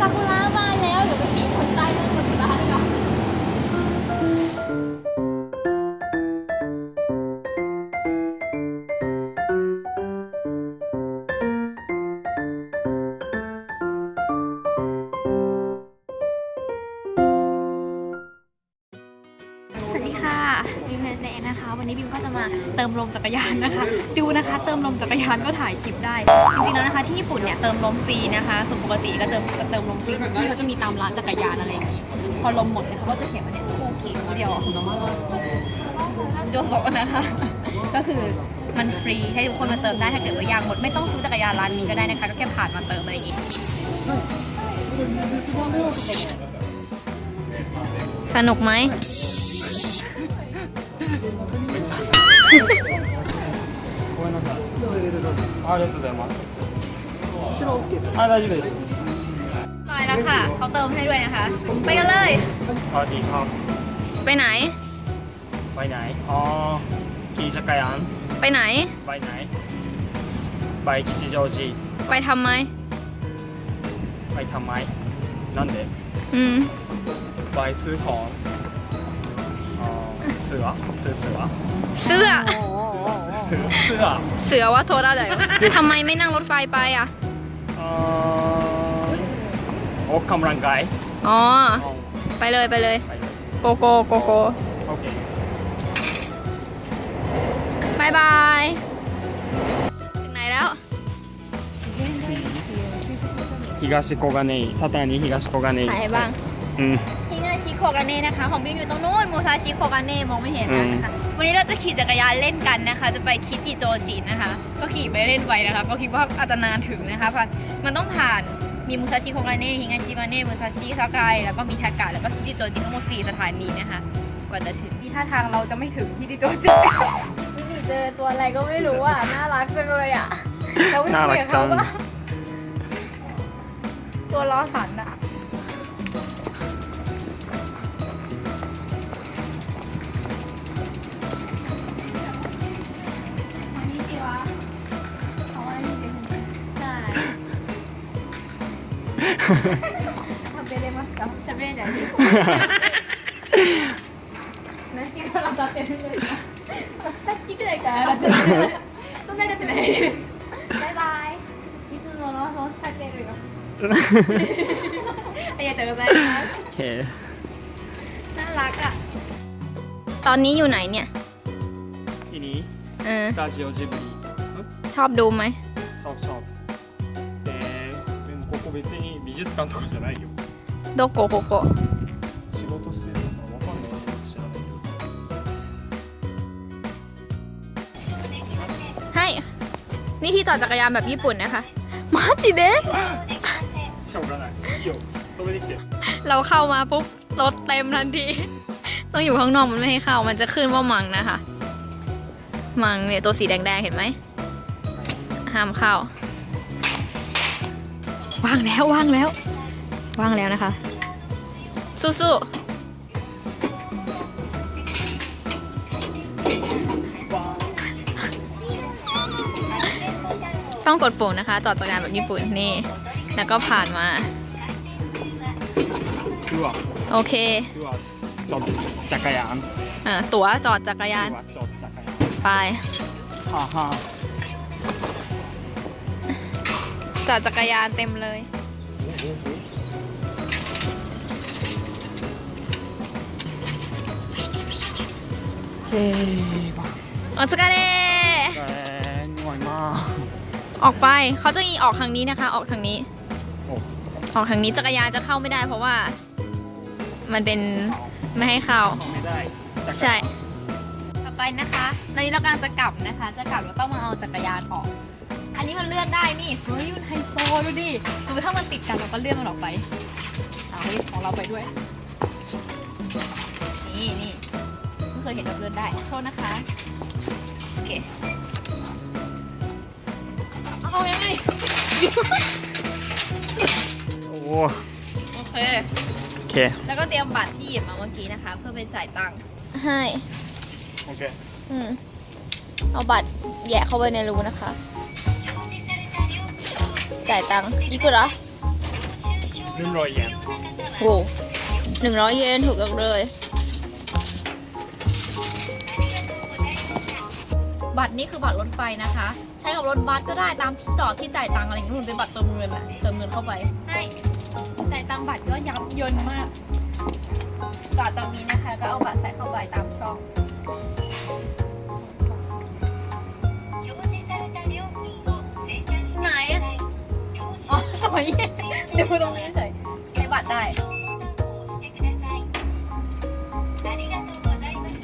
ซากุ วันนี้บิมก็จะมาเติมลมจักรยานนะคะ ดูนะคะ เติมลมจักรยานก็ถ่ายคลิปได้ จริงๆแล้วนะคะที่ญี่ปุ่นเนี่ยเติมลมฟรีนะคะคือปกติก็จะจะเติมลมฟรีที่เขาจะมีตามร้านจักรยานอะไรอย่างนี้ พอลมหมดเนี่ยเขาก็จะเขียนมาเนี่ยคู่ขีดเดียวของน้องโดโซะนะคะ ก็คือมันฟรีให้ทุกคนมาเติมได้ถ้าเกิดว่ายางหมดไม่ต้องซื้อจักรยานร้านนี้ก็ได้นะคะ ก็แค่ผ่านมาเติมอะไรอย่างนี้สนุกไหม ごめんなさい。ありがとうございます。あ、大丈夫です。 ไปแล้วค่ะเขาเติมให้ด้วยนะคะ ไปกันเลย สวัสดีครับ ไปไหน ไปไหนอ๋อขี่จักรยาน ไปไหน ไปไหน ไป吉祥寺 ไปทำไม ไปทำไมなんで อืม ไปซื้อของอ๋อเ สือซื้อเสือ เสื้อ ซื้อเสือ เสือว่าโทษอะไรวะทำไมไม่นั่งรถไฟไปอ่ะ อ๋อออกกำลังกาย อ๋อ อ๋อ ไปเลยไปเลย ไปเลย โกโก้โกโก้ โอเค บายบาย ถึงไหนแล้ว 東小金井サタニ東小金井 ถ่ายให้บ้าง うん ที่งานชิ โคกาเน่นะคะ ของบิมอยู่ตรงนู้นมูซาชิโคกาเน่มองไม่เห็นนะนะคะ วันนี้เราจะขี่จักรยานเล่นกันนะคะ จะไปคิจิโจจินะคะ ก็ขี่ไปเล่นไปนะคะ ก็คิดว่าอาจจะนานถึงนะคะเพราะมันต้องผ่านมีมูซาชิโคกาเน่ฮิงาชิโกาเน่มูซาชิซากายแล้วก็มีทากะแล้วก็คิจิโจจิทั้งหมด4สถานีนะคะ กว่าจะถึงที่ท่าทางเราจะไม่ถึงคิจิโจจินี่เจอตัวอะไรก็ไม่รู้อะน่ารักจังเลยอะเราไม่คุยกับเขาปะตัวล้อสันอะ 可愛いですね。はい。喋れますか。喋れないです。何から当たってるんですか。さっきくらいから当たってる。そんなに当たってないです。バイバイ。いつものそのかけるよ。ありがとうございます。 โอเค น่ารักอ่ะ ตอนนี้อยู่ไหนเนี่ย ทีนี้ เออ スタジオジブリ ชอบดูไหม ชอบชอบแต่でもここ別に美術館とかじゃないよどこここ仕事してるのかわかんないけど知らないよはいนี่ที่จอดจักรยานแบบญี่ปุ่นนะคะมาจิเดะ しょうがないいいよ止めてきて เราเข้ามาปุ๊บรถเต็มทันที ต้องอยู่ข้างนอกมันไม่ให้เข้า มันจะขึ้นว่ามังนะคะ มังเนี่ยตัวสีแดงๆ เห็นไหม ห้ามเข้า ว่างแล้วว่างแล้ว ว่างแล้วนะคะ สู้ๆต้องกดปุ่มนะคะ จอดจักรยานแบบญี่ปุ่นนี่ แล้วก็ผ่านมา โอเค จอดจักรยานอ่าตั๋วจอดจักรยาน จอดจักร ไปห่อห่อจอดจักรยานเต็มเลย เฮ้ยบ้าโอตสกาเน่ง่วงมากออกไปเขาจะมีออกทางนี้นะคะ ออกทางนี้ออกทางนี้จักรยานจะเข้าไม่ได้ เพราะว่า มันเป็นไม่ให้เข้าใช่ ไปนะคะตอนนี้เรากำลังจะกลับนะคะ จะกลับเราต้องมาเอาจักรยานออก อันนี้มันเลื่อนได้นี่เฮ้ยมันไฮโซดูดิสมมติถ้ามันติดกันเราก็เลื่อนมันออกไปเอาเฮ้ยของเราไปด้วย นี่นี่ไม่เคยเห็นแบบเลื่อนได้โทษนะคะโอเคเอายังไงโอ้โอเค โอเค แล้วก็เตรียมบัตรที่หยิบมาเมื่อกี้นะคะ เพื่อไปจ่ายตังค์ให้ เอาบัตรแยะเข้าไปในรูนะคะ จ่ายตังค์อีกเหรอหนึ่งร้อยเยนโอ้หนึ่งร้อยเยนถูกกันเลย บัตรนี้คือบัตรรถไฟนะคะ ใช้กับรถบัสก็ได้ตามที่จอดที่จ่ายตังค์อะไรเงี้ยมันเป็นบัตรเติมเงินแหละเติมเงินเข้าไปใช่จ่ายตังค์บัตรก็ยับยนมากจอดตรงนี้นะคะ ก็เอาบัตรใส่เข้าไปตามช่อง ไหนอะอ๋ยวไมตรงนี้ใช่ใช้บัตรได้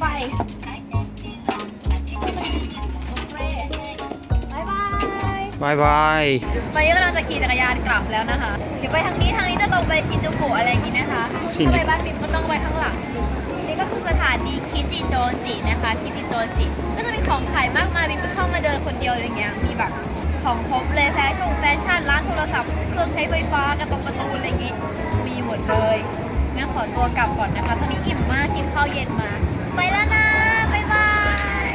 ไปบายบายไปนนี้ก็เราจะขี่จักรยานกลับแล้วนะคะเดี๋ยวไปทางนี้ทางนี้จะตรงไปชินจูกุอะไรอย่างนี้นะคะชินไปบ้านบิมก็ต้องไปข้างหลังานีคิจิโจจินะคะคิจิโจจิก็จะมีของขายมากมายบิมก็ชอบมาเดินคนเดียวอะไรเงี้ยมีแบบของครบเลยแฟชั่นแฟชั่นร้านโทรศัพท์เครื่องใช้ไฟฟ้ากระตรงกระตูนอะไรอย่างงี้มีหมดเลยงั้นขอตัวกลับก่อนนะคะตอนนี้อิ่มมากกินข้าวเย็นมา ไปแล้วนะบ๊ายบาย